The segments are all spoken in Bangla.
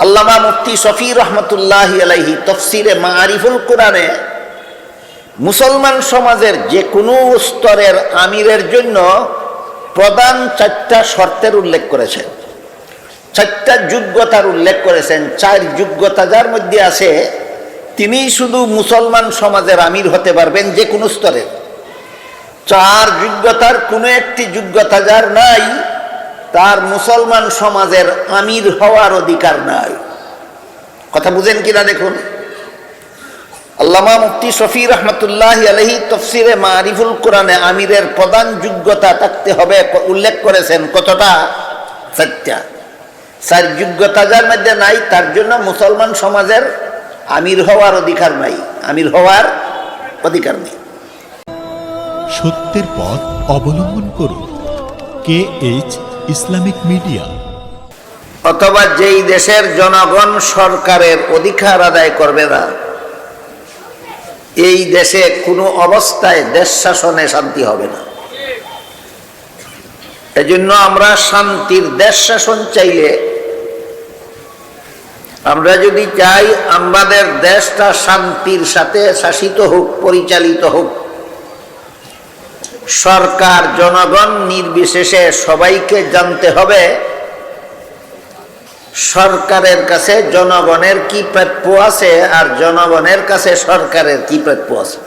আল্লামা মুফতি শফি রহমতুল্লাহ আলাইহি তফসিরে মারিফুল কোরআনে, মুসলমান সমাজের যে কোনো স্তরের আমিরের জন্য প্রধান চারটা শর্তের উল্লেখ করেছেন। চারটা যোগ্যতার উল্লেখ করেছেন। চার যোগ্যতা যার মধ্যে আছে, তিনি শুধু মুসলমান সমাজের আমির হতে পারবেন যে কোনো স্তরের চার যোগ্যতার কোনো একটি যোগ্যতা যার নাই তার মুসলমান সমাজের আমির হওয়ার অধিকার নাই। কথা বুঝেন কিনা দেখুন? আল্লামা মুফতি শফি রহমতুল্লাহ আলহি তফসিরে মারিফুল কোরআনে আমিরের প্রধান যোগ্যতা থাকতে হবে, উল্লেখ করেছেন কতটা? চারটা। চার যোগ্যতা যার মধ্যে নাই, তার জন্য মুসলমান সমাজের আমির হওয়ার অধিকার নাই। আমির হওয়ার অধিকার নেই। সত্যের পথ অবলম্বন করুন। K H Islamic media. অথবা যেই দেশের জনগণ সরকারের অধিকার আদায় করবে না, এই দেশে কোনো অবস্থায় দেশ শাসনে শান্তি হবে না। এজন্য আমরা শান্তির দেশ শাসন চাইলে আমরা যদি চাই আমাদের দেশটা শান্তির সাথে শাসিত হোক, পরিচালিত হোক সরকার, জনগণ নির্বিশেষে সবাইকে জানতে হবে, সরকারের কাছে জনগণের কি প্রাপ্য আছে আর জনগণের কাছে সরকারের কি প্রাপ্য আছে?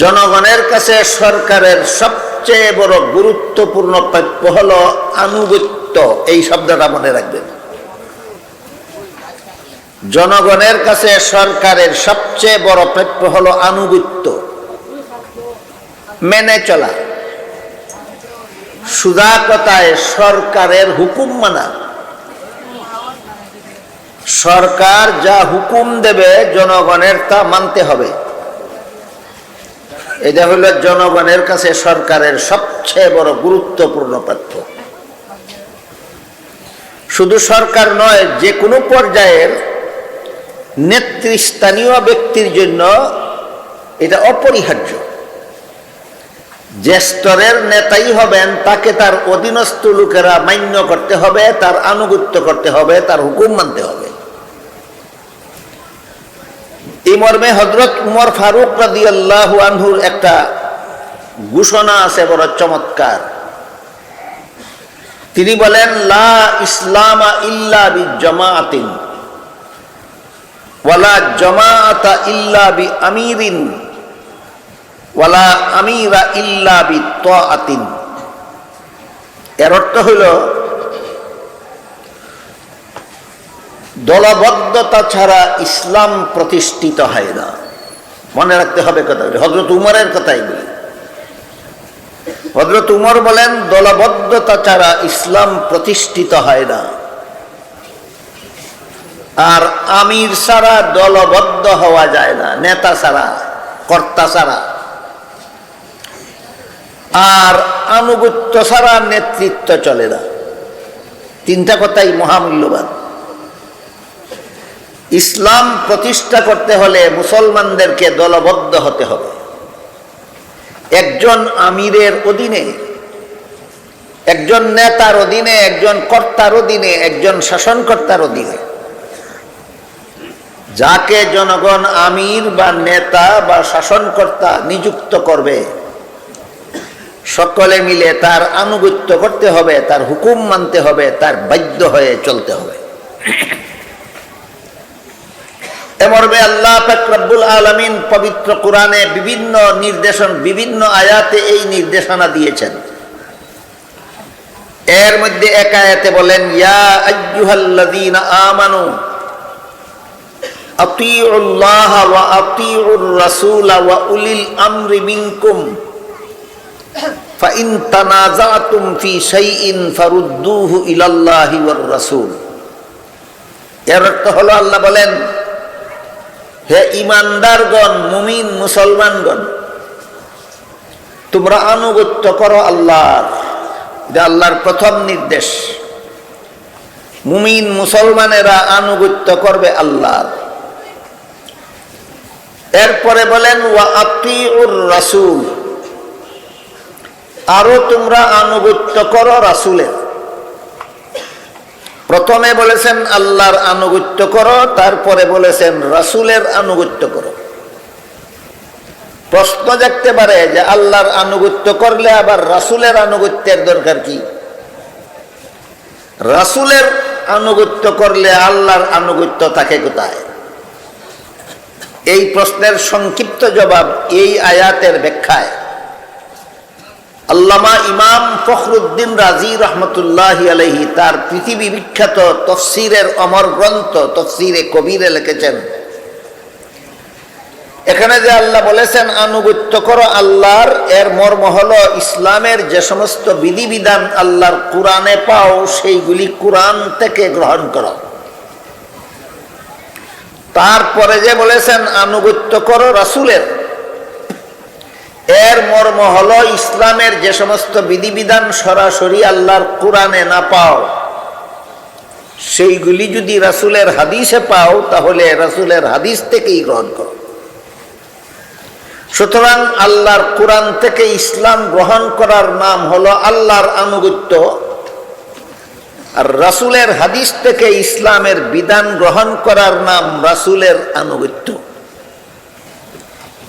জনগণের কাছে সরকারের সবচেয়ে বড় গুরুত্বপূর্ণ প্রাপ্য হল আনুগত্য, এই শব্দটা মনে রাখবেন। জনগণের কাছে সরকারের সবচেয়ে বড় প্রাপ্য হল আনুগত্য। মেনে চলা। সুদা কথায় সরকারের হুকুম মানা। সরকার যা হুকুম দেবে জনগণের তা মানতে হবে। এটা হলো জনগণের কাছে সরকারের সবচেয়ে বড় গুরুত্বপূর্ণ প্রাপ্য শুধু সরকার নয়, যে কোনো পর্যায়ের নেতৃস্থানীয় ব্যক্তির জন্য এটা অপরিহার্য। যে স্তরের নেতাই হবেন, তাকে তার অধীনস্থ লোকেরা মান্য করতে হবে, তার আনুগত্য করতে হবে, তার হুকুম মানতে হবে। এই মর্মে হজরত উমর ফারুক রাদি আল্লাহ আনহুর একটা ঘোষণা আছে বড় চমৎকার। তিনি বলেন, লা ইসলামা ইল্লা বি জমাআতিন ওয়ালা জমাআতা ইল্লা বি আমিরিন ওয়ালা আমিরা ইল্লা বি তাআতিন এর অর্থ হইল দলবদ্ধতা ছাড়া ইসলাম প্রতিষ্ঠিত হয় না। মনে রাখতে হবে কথা হজরত উমরের কথাই বলি। হজরত উমর বলেন, দলবদ্ধতা ছাড়া ইসলাম প্রতিষ্ঠিত হয় না। আর আমির ছাড়া দলবদ্ধ হওয়া যায় না, নেতা ছাড়া, কর্তা ছাড়া। আর আনুগত্য ছাড়া নেতৃত্ব চলে না। তিনটা কথাই মহামূল্যবান। ইসলাম প্রতিষ্ঠা করতে হলে মুসলমানদেরকে দলবদ্ধ হতে হবে। একজন আমিরের অধীনে, একজন নেতার অধীনে, একজন কর্তার অধীনে, একজন শাসনকর্তার অধীনে। যাকে জনগণ আমির বা নেতা বা শাসনকর্তা নিযুক্ত করবে সকলে মিলে তার আনুগত্য করতে হবে, তার হুকুম মানতে হবে, তার বাধ্য হয়ে চলতে হবে। এমর্মে আল্লাহ আলমিন পবিত্র কোরআনে বিভিন্ন নির্দেশন, বিভিন্ন আয়াতে এই নির্দেশনা দিয়েছেন। এর মধ্যে এক আয়াতে বলেন, ইয়া আজ্জুহাল্লাযীনা আমানু, আতিউল্লাহ ওয়া আতিউর রাসূল ওয়া উলিল আমরি মিনকুম। ফাইন তানাজাতুম ফি শাইইন ফারুদ্দুহু ইলাল্লাহি ওয়ার রাসূল। এর অর্থ হলো আল্লাহ বলেন, হে ইমানদারগণ মুমিন মুসলমানগণ, তোমরা আনুগত্য করো আল্লাহর। এটা আল্লাহর প্রথম নির্দেশ। মুমিন মুসলমানেরা আনুগত্য করবে আল্লাহর। এরপরে বলেন, ওয়া আতিউর রাসূল। আরও তোমরা আনুগত্য করো রাসূলের। প্রথমে বলেছেন আল্লাহর আনুগত্য করো, তারপরে বলেছেন রাসুলের আনুগত্য করো। প্রশ্ন জাগতে পারে যে আল্লাহর আনুগত্য করলে আবার রাসুলের আনুগত্যের দরকার কি? রাসুলের আনুগত্য করলে আল্লাহর আনুগত্য থাকে কোথায়? এই প্রশ্নের সংক্ষিপ্ত জবাব এই আয়াতের ব্যাখ্যায়। আল্লামা ইমাম ফখরুদ্দিন রাজি রহমতুল্লাহ আলহি তার পৃথিবী বিখ্যাত তফসিরের অমর গ্রন্থ তফসিরে কবিরে লিখেছেন। এখানে যে আল্লাহ বলেছেন, আনুগত্য করো আল্লাহর, এর মর্ম হলো ইসলামের যে সমস্ত বিধিবিধান আল্লাহর কোরআনে পাও, সেইগুলি কোরআন থেকে গ্রহণ করো। তারপরে যে বলেছেন, আনুগত্য করো রাসুলের। এর মর্ম হলো ইসলামের যে সমস্ত বিধিবিধান সরাসরি আল্লাহর কোরআনে না পাও। সেইগুলি যদি রাসুলের হাদিসে পাও, তাহলে রাসুলের হাদিস থেকেই গ্রহণ করো। সুতরাং আল্লাহর কোরআন থেকে ইসলাম গ্রহণ করার নাম হলো আল্লাহর আনুগত্য। আর রাসুলের হাদিস থেকে ইসলামের বিধান গ্রহণ করার নাম রাসুলের আনুগত্য।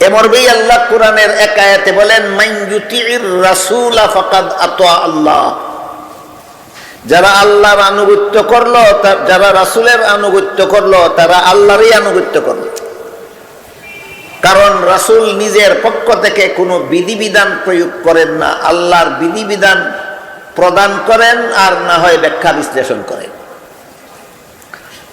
এমরবেই আল্লাহ কোরআনের একায়াতে বলেন আল্লাহ। যারা আল্লাহর আনুগত্য করল যারা রাসুলের আনুগত্য করল, তারা আল্লাহরই আনুগত্য করল কারণ রাসুল নিজের পক্ষ থেকে কোনো বিধিবিধান প্রয়োগ করেন না। আল্লাহর বিধিবিধান প্রদান করেন আর না হয় ব্যাখ্যা বিশ্লেষণ করেন।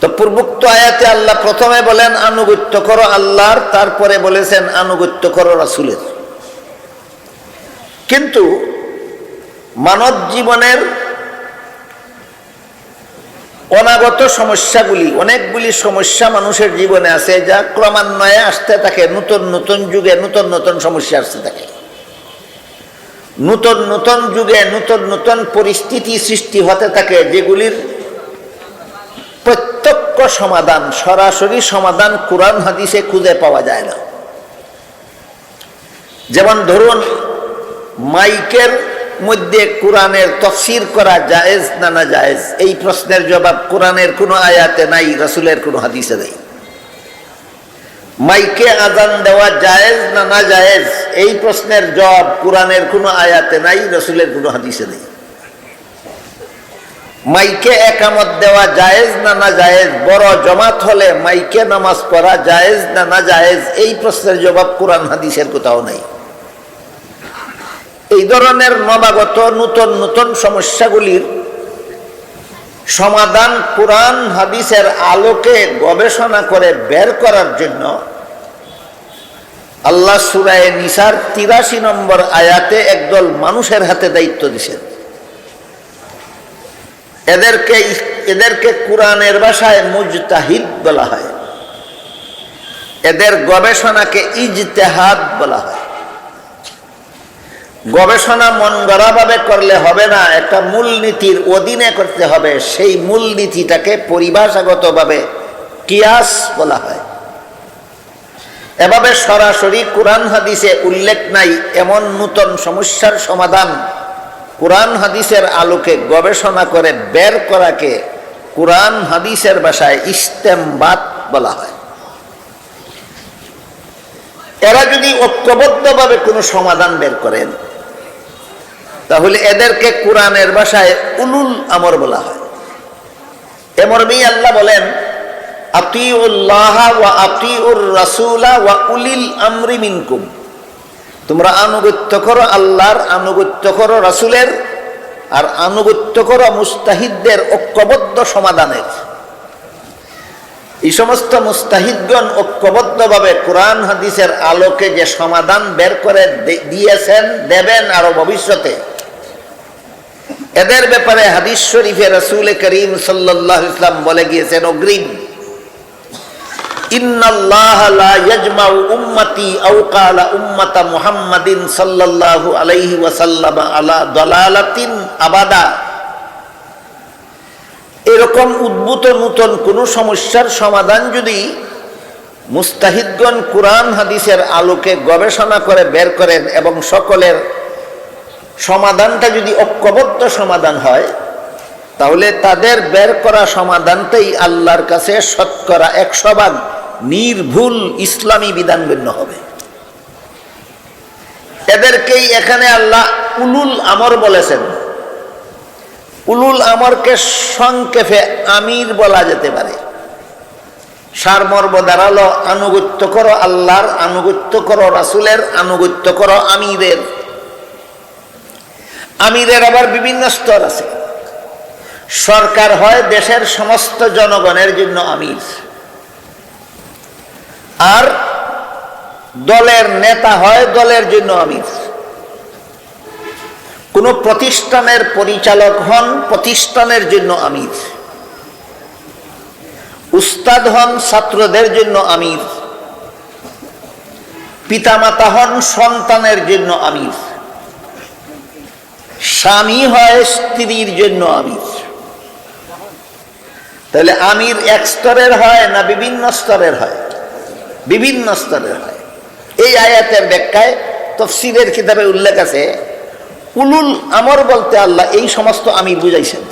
তো পূর্বোক্ত আয়াতে আল্লাহ প্রথমে বলেন, আনুগত্য করো আল্লাহর তারপরে বলেছেন, আনুগত্য করো রাসুলের কিন্তু মানব জীবনের অনাগত সমস্যাগুলি, অনেকগুলি সমস্যা মানুষের জীবনে আছে, যা ক্রমান্বয়ে আসতে থাকে, নতুন নতুন যুগে নতুন নতুন সমস্যা আসতে থাকে। নতুন নতুন যুগে নতুন নতুন পরিস্থিতি সৃষ্টি হতে থাকে, যেগুলির প্রত্যক্ষ সমাধান, সরাসরি সমাধান কোরআন হাদিসে খুঁজে পাওয়া যায় না। যেমন ধরুন, মাইকের মধ্যে কোরআনের তফসির করা জায়েজ না না জায়েজ, এই প্রশ্নের জবাব কোরআনের কোনো আয়াতে নাই, রসুলের কোনো হাদিসে নেই। মাইকে আজান দেওয়া জায়েজ না না জায়েজ, এই প্রশ্নের জবাব কোরআনের কোনো আয়াতে নাই, রসুলের কোনো হাদিসে নেই। মাইকে একামত দেওয়া জায়েজ না না জায়েজ? বড় জমাত হলে মাইকে নামাজ পড়া জায়েজ না না জায়েজ? এই প্রশ্নের জবাব কোরআন হাদিসের কোথাও নাই। এই ধরনের নবাগত নতুন নতুন সমস্যাগুলির সমাধান কোরআন হাদিসের আলোকে গবেষণা করে বের করার জন্য আল্লাহ সুরায় নিসার তিরাশি নম্বর আয়াতে একদল মানুষের হাতে দায়িত্ব দিছেন এদেরকে এদেরকে কোরআনের ভাষায় মুজতাহিদ বলা হয়। এদের গবেষণাকে ইজতেহাদ বলা হয়। গবেষণা মন গড়াভাবে করলে হবে না, একটা মূলনীতির অধীনে করতে হবে। সেই মূলনীতিটাকে পরিভাষাগতভাবে কিয়াস বলা হয়। এভাবে সরাসরি কোরআন হাদিসে উল্লেখ নাই, এমন নূতন সমস্যার সমাধান কোরআন হাদিসের আলোকে গবেষণা করে বের করাকে কোরআন হাদিসের ভাষায় ইস্তেমবাদ বলা হয়। এরা যদি ঐক্যবদ্ধভাবে কোনো সমাধান বের করেন, তাহলে এদেরকে কোরআনের ভাষায় উলুল আমর বলা হয়। এমরমেই আল্লাহ বলেন আতি আতিউল্লাহ ওয়া আতিউর রাসূলা ওয়া উলিল আমরি মিনকুম। তোমরা আনুগত্য করো আল্লাহর, আনুগত্য করো রাসূলের, আর আনুগত্য করো মুস্তাহিদদের ঐক্যবদ্ধ সমাধানের। এই সমস্ত মুস্তাহিদগণ ঐক্যবদ্ধভাবে কোরআন, হাদিসের আলোকে যে সমাধান বের করে দিয়েছেন, দেবেন আরও ভবিষ্যতে। এদের ব্যাপারে হাদিস শরীফে রসুল করিম সাল্লাহ ইসলাম বলে গিয়েছেন, অগ্রিম। মুহাম্মাদিন সাল্লাল্লাহু আলাইহি আলা আবাদা। এরকম উদ্ভূত নূতন কোন সমস্যার সমাধান যদি মুস্তাহিদগণ কোরআন হাদিসের আলোকে গবেষণা করে বের করেন এবং সকলের সমাধানটা যদি ঐক্যবদ্ধ সমাধান হয়, তাহলে তাদের বের করা সমাধানটাই আল্লাহর কাছে শতকরা একশো ভাগ। নির্ভুল ইসলামী বিধান গণ্য হবে। এদেরকেই এখানে আল্লাহ উলুল আমর বলেছেন। উলুল আমরকে সংক্ষেপে আমির বলা যেতে পারে। সারমর্ম দাঁড়াল, আনুগত্য করো আল্লাহর, আনুগত্য করো রাসুলের, আনুগত্য করো আমিরের। আমিরের আবার বিভিন্ন স্তর আছে। সরকার হয় দেশের সমস্ত জনগণের জন্য আমির। আর দলের নেতা হয় দলের জন্য আমির। কোন প্রতিষ্ঠানের পরিচালক হন প্রতিষ্ঠানের জন্য আমির। উস্তাদ হন ছাত্রদের জন্য আমির। পিতামাতা হন সন্তানের জন্য আমির। স্বামী হয় স্ত্রীর জন্য আমির। তাহলে আমির এক স্তরের হয় না বিভিন্ন স্তরের হয়? বিভিন্ন স্তরের হয়। এই আয়াতের ব্যাখ্যায় তফসিরের কিতাবে উল্লেখ আছে, উলুল আমর বলতে আল্লাহ এই সমস্ত আমির বুঝাইছেন।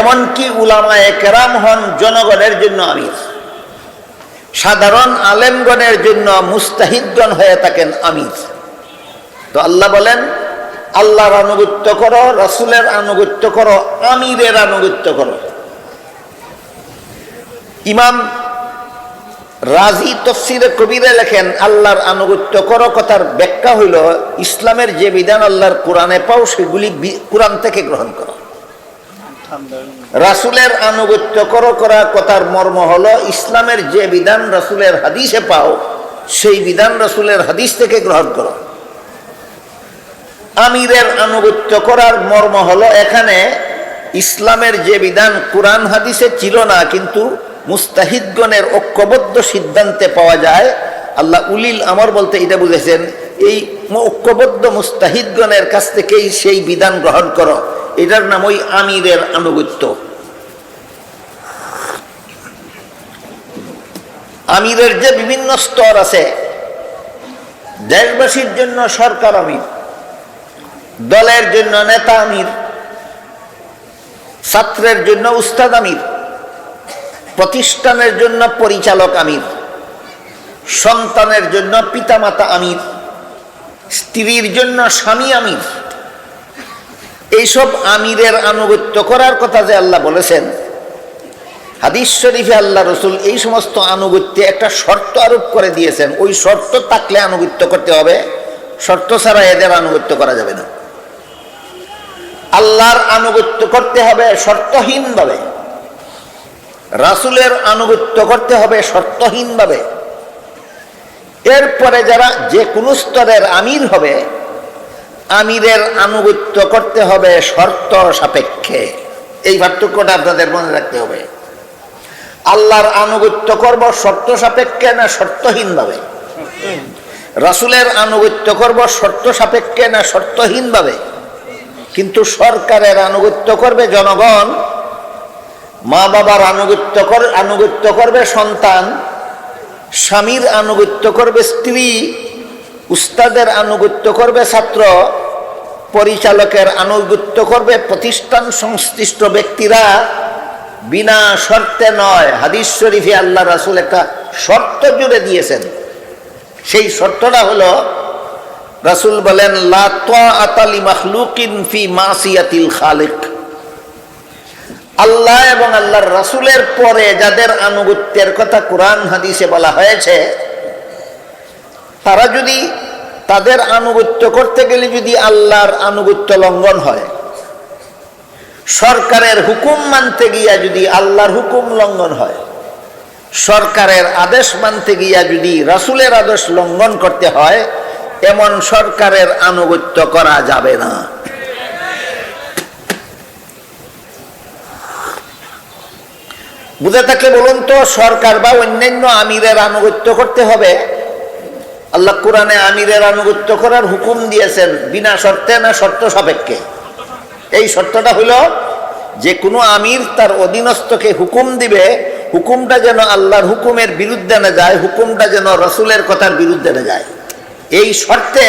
এমনকি উলামায়ে কেরাম হন জনগণের জন্য আমির। সাধারণ আলেমগণের জন্য মুস্তাহিদগণ হয়ে থাকেন আমির। তো আল্লাহ বলেন, আল্লাহর আনুগত্য করো, রসুলের আনুগত্য করো, আমিরের আনুগত্য করো। ইমাম রাজি তফসিরে কবিরে লেখেন, আল্লাহর আনুগত্য করো কথার ব্যাখ্যা হইল, ইসলামের যে বিধান আল্লাহর কোরআনে পাও, সেগুলি কোরআন থেকে গ্রহণ করো। রাসুলের আনুগত্য করো করা কথার মর্ম হলো, ইসলামের যে বিধান রাসুলের হাদিসে পাও, সেই বিধান রাসুলের হাদিস থেকে গ্রহণ করো। আমিরের আনুগত্য করার মর্ম হলো, এখানে ইসলামের যে বিধান, কোরআন, হাদিসে ছিল না, কিন্তু মুস্তাহিদগণের ঐক্যবদ্ধ সিদ্ধান্তে পাওয়া যায়। আল্লাহ উলিল আমর বলতে এটা বুঝেছেন, এই ঐক্যবদ্ধ মুস্তাহিদগণের কাছ থেকেই সেই বিধান গ্রহণ করো। এটার নাম ওই আমিরের আনুগত্য। আমিরের যে বিভিন্ন স্তর আছে, দেশবাসীর জন্য সরকার আমির, দলের জন্য নেতা আমির, ছাত্রের জন্য উস্তাদ আমির প্রতিষ্ঠানের জন্য পরিচালক আমির, সন্তানের জন্য পিতামাতা আমির, স্ত্রীর জন্য স্বামী আমির। এইসব আমিরের আনুগত্য করার কথা যে আল্লাহ বলেছেন, হাদিস শরীফে আল্লাহ রসুল এই সমস্ত আনুগত্যে একটা শর্ত আরোপ করে দিয়েছেন। ওই শর্ত থাকলে আনুগত্য করতে হবে, শর্ত ছাড়া এদের আনুগত্য করা যাবে না। আল্লাহর আনুগত্য করতে হবে শর্তহীনভাবে। রাসুলের আনুগত্য করতে হবে শর্তহীনভাবে। এরপরে যারা যে কোনো স্তরের আমির হবে, আমিরের আনুগত্য করতে হবে শর্ত সাপেক্ষে। এই পার্থক্যটা আপনাদের মনে রাখতে হবে। আল্লাহর আনুগত্য করব শর্ত সাপেক্ষে না শর্তহীনভাবে? রাসুলের আনুগত্য করব শর্ত সাপেক্ষে না শর্তহীনভাবে? কিন্তু সরকারের আনুগত্য করবে জনগণ মা বাবার আনুগত্য কর আনুগত্য করবে সন্তান, স্বামীর আনুগত্য করবে স্ত্রী, উস্তাদের আনুগত্য করবে ছাত্র, পরিচালকের আনুগত্য করবে প্রতিষ্ঠান সংশ্লিষ্ট ব্যক্তিরা। বিনা শর্তে নয়, হাদিস শরীফে আল্লাহ রাসুল একটা শর্ত জুড়ে দিয়েছেন। সেই শর্তটা হলো, রাসুল বলেন, লা আতালি মাখলুকিন ফি মাসিয়াতিল খালিক। আল্লাহ এবং আল্লাহর রাসুলের পরে যাদের আনুগত্যের কথা কোরআন, হাদিসে বলা হয়েছে, তারা যদি তাদের আনুগত্য করতে গেলে যদি আল্লাহর আনুগত্য লঙ্ঘন হয়, সরকারের হুকুম মানতে গিয়া যদি আল্লাহর হুকুম লঙ্ঘন হয়, সরকারের আদেশ মানতে গিয়া যদি রাসুলের আদেশ লঙ্ঘন করতে হয়, এমন সরকারের আনুগত্য করা যাবে না। বুঝে থাকলে বলুন তো, সরকার বা অন্যান্য আমিরের আনুগত্য করতে হবে? আল্লাহ কোরআনে আমিরের আনুগত্য করার হুকুম দিয়েছেন, বিনা শর্তে না শর্ত সাপেক্ষে? এই শর্তটা হইল যে কোনো আমির তার অধীনস্থকে হুকুম দিবে, হুকুমটা যেন আল্লাহর হুকুমের বিরুদ্ধে না যায়, হুকুমটা যেন রসুলের কথার বিরুদ্ধে না যায়। এই শর্তে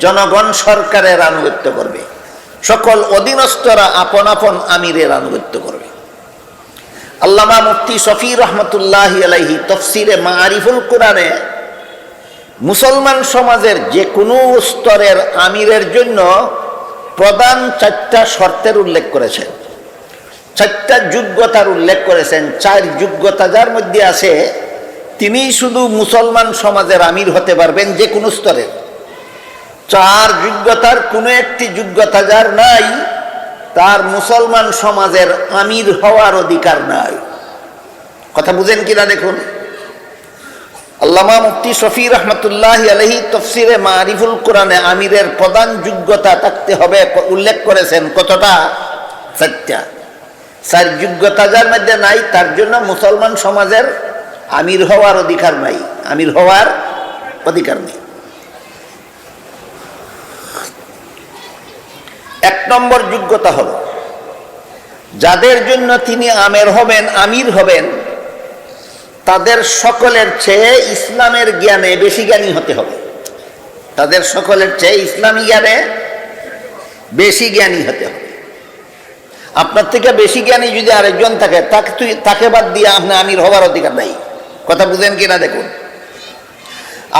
জনগণ সরকারের আনুগত্য করবে। সকল অধীনস্থরা আপন আপন আমিরের আনুগত্য করবে। আল্লামা মুফতি শফি রহমতুল্লাহ আলাইহি তফসিরে মারিফুল কোরআনে, মুসলমান সমাজের যে কোনো স্তরের আমিরের জন্য প্রধান চারটা শর্তের উল্লেখ করেছেন। চারটা যোগ্যতার উল্লেখ করেছেন। চার যোগ্যতা যার মধ্যে আছে, তিনি শুধু মুসলমান সমাজের আমির হতে পারবেন যে কোনো স্তরের। চার যোগ্যতার কোনো একটি যোগ্যতা যার নাই তার মুসলমান সমাজের আমির হওয়ার অধিকার নাই। কথা বুঝেন কিনা দেখুন? আল্লামা মুফতি শফি রহমতুল্লাহ আলহি তফসিরে মারিফুল কোরআনে আমিরের প্রধান যোগ্যতা থাকতে হবে, উল্লেখ করেছেন কতটা? চারটা। চার যোগ্যতা যার মধ্যে নাই, তার জন্য মুসলমান সমাজের আমির হওয়ার অধিকার নাই। আমির হওয়ার অধিকার নেই। এক নম্বর যোগ্যতা হল, যাদের জন্য তিনি আমের হবেন, আমির হবেন, তাদের সকলের চেয়ে ইসলামের জ্ঞানে বেশি জ্ঞানী হতে হবে। তাদের সকলের চেয়ে ইসলামী জ্ঞানে বেশি জ্ঞানী হতে হবে। আপনার থেকে বেশি জ্ঞানী যদি আরেকজন থাকে, তাকে তুই, তাকে বাদ দিয়ে আপনি আমির হবার অধিকার নাই। কথা বুঝেন কিনা দেখুন?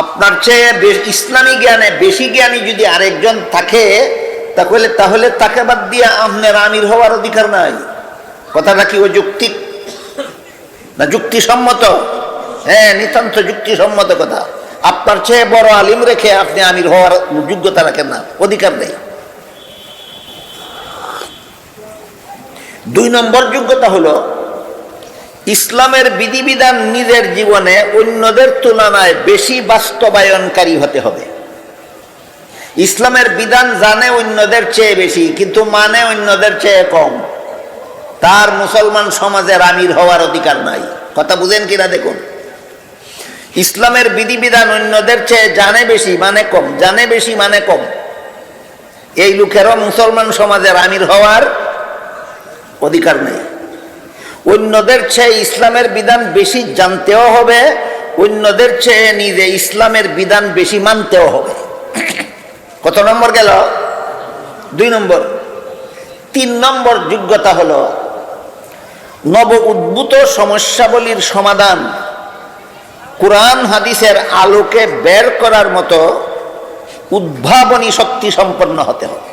আপনার চেয়ে ইসলামী জ্ঞানে বেশি জ্ঞানী যদি আরেকজন থাকে তাহলে তাহলে তাকে বাদ দিয়ে আপনার আমির হওয়ার অধিকার নাই। কথাটা কি ও যুক্তি? না যুক্তিসম্মত? হ্যাঁ নিতান্ত যুক্তিসম্মত কথা। আপনার চেয়ে বড় আলিম রেখে আপনি আমির হওয়ার যোগ্যতা রাখেন না, অধিকার নেই। দুই নম্বর যোগ্যতা হলো, ইসলামের বিধিবিধান নিজের জীবনে অন্যদের তুলনায় বেশি বাস্তবায়নকারী হতে হবে। ইসলামের বিধান জানে অন্যদের চেয়ে বেশি, কিন্তু মানে অন্যদের চেয়ে কম। তার মুসলমান সমাজের আমির হওয়ার অধিকার নাই। কথা বুঝেন কিনা দেখুন। ইসলামের বিধিবিধান অন্যদের চেয়ে জানে বেশি মানে কম, জানে বেশি মানে কম। এই লোকেরও মুসলমান সমাজের আমির হওয়ার অধিকার নেই। অন্যদের চেয়ে ইসলামের বিধান বেশি জানতেও হবে, অন্যদের চেয়ে নিজে ইসলামের বিধান বেশি মানতেও হবে। কত নম্বর গেল? দুই নম্বর। তিন নম্বর যোগ্যতা হলো নব উদ্ভূত সমস্যাবলীর সমাধান। কোরআন হাদিসের আলোকে বের করার মতো উদ্ভাবনী শক্তি সম্পন্ন হতে হবে।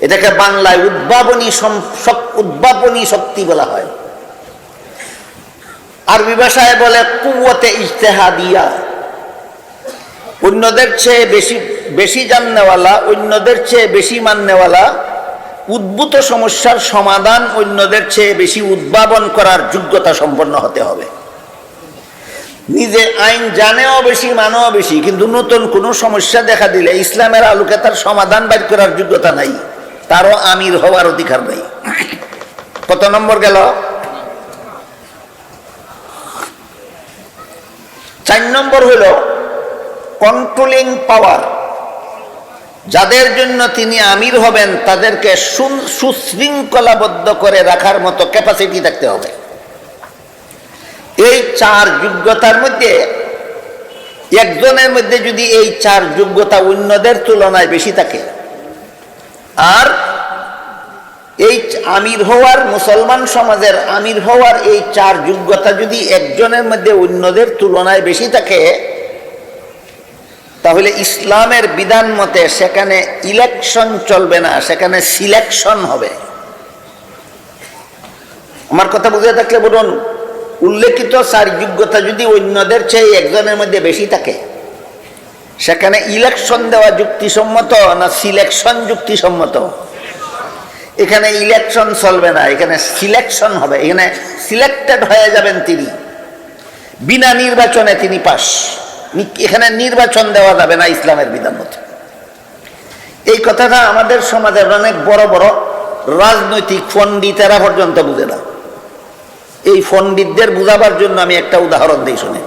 এটাকে বাংলায় উদ্ভাবনী উদ্ভাবনী শক্তি বলা হয়। আরবি ভাষায় বলে কুয়তে ইজতেহাদিয়া। অন্যদের চেয়ে বেশি বেশি জাননেওয়ালা, অন্যদের চেয়ে বেশি মাননেওয়ালা, উদ্ভূত সমস্যার সমাধান অন্যদের চেয়ে বেশি উদ্ভাবন করার যোগ্যতা সম্পন্ন হতে হবে। নিজে আইন জানেও বেশি, মানেও বেশি, কিন্তু নতুন কোনো সমস্যা দেখা দিলে ইসলামের আলোকে তার সমাধান বাইর করার যোগ্যতা নাই, তারও আমির হওয়ার অধিকার নেই। কত নম্বর গেল? চার নম্বর হইল কন্ট্রোলিং পাওয়ার যাদের জন্য তিনি আমির হবেন, তাদেরকে সুশৃঙ্খলাবদ্ধ করে রাখার মতো ক্যাপাসিটি থাকতে হবে। এই চার যোগ্যতার মধ্যে, একজনের মধ্যে যদি এই চার যোগ্যতা অন্যদের তুলনায় বেশি থাকে, আর এই আমির হওয়ার, মুসলমান সমাজের আমির হওয়ার এই চার যোগ্যতা যদি একজনের মধ্যে অন্যদের তুলনায় বেশি থাকে তাহলে ইসলামের বিধান মতে সেখানে ইলেকশন চলবে না, সেখানে সিলেকশন হবে। আমার কথা বুঝে থাকলে বলুন, উল্লেখিত সার যোগ্যতা যদি অন্যদের চেয়ে একজনের মধ্যে বেশি থাকে, সেখানে ইলেকশন দেওয়া যুক্তিসম্মত না সিলেকশন যুক্তিসম্মত? এখানে ইলেকশন চলবে না, এখানে সিলেকশন হবে, এখানে সিলেক্টেড হয়ে যাবেন তিনি। বিনা নির্বাচনে তিনি নি- এখানে নির্বাচন দেওয়া যাবে না ইসলামের বিধান মতো। এই কথাটা আমাদের সমাজের অনেক বড় বড় রাজনৈতিক পণ্ডিতেরা পর্যন্ত বুঝে না। এই পণ্ডিতদের বুঝাবার জন্য আমি একটা উদাহরণ দিই শুনে।